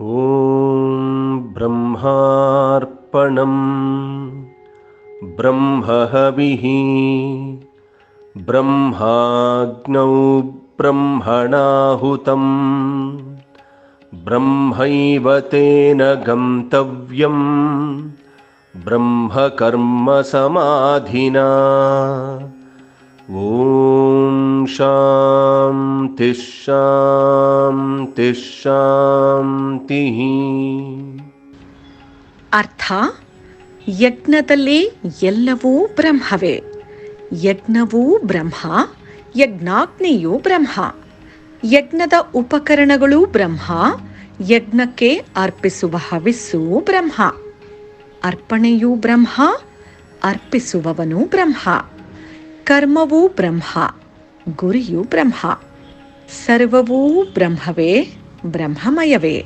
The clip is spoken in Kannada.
ॐ ब्रह्मार्पणं ब्रह्महविः ब्रह्माग्नौ ब्रह्मणाहुतं ब्रह्मैव तेन गन्तव्यं ब्रह्मकर्मसमाधिना। ॐ शान्तिः शान्तिः शान्तिः ಅರ್ಥ ಯಜ್ಞದಲ್ಲಿ ಎಲ್ಲವೂ ಬ್ರಹ್ಮವೇ ಯಜ್ಞವೂ ಬ್ರಹ್ಮ ಯಜ್ಞಾಗ್ನಿಯೂ ಬ್ರಹ್ಮ ಯಜ್ಞದ ಉಪಕರಣಗಳು ಬ್ರಹ್ಮ ಯಜ್ಞಕ್ಕೆ ಅರ್ಪಿಸುವ ಹವಿಸ್ಸು ಬ್ರಹ್ಮ ಅರ್ಪಣೆಯೂ ಬ್ರಹ್ಮ ಅರ್ಪಿಸುವವನು ಬ್ರಹ್ಮ ಕರ್ಮವೂ ಬ್ರಹ್ಮ ಗುರಿಯೂ ಬ್ರಹ್ಮ ಸರ್ವವೂ ಬ್ರಹ್ಮವೇ ಬ್ರಹ್ಮಮಯವೇ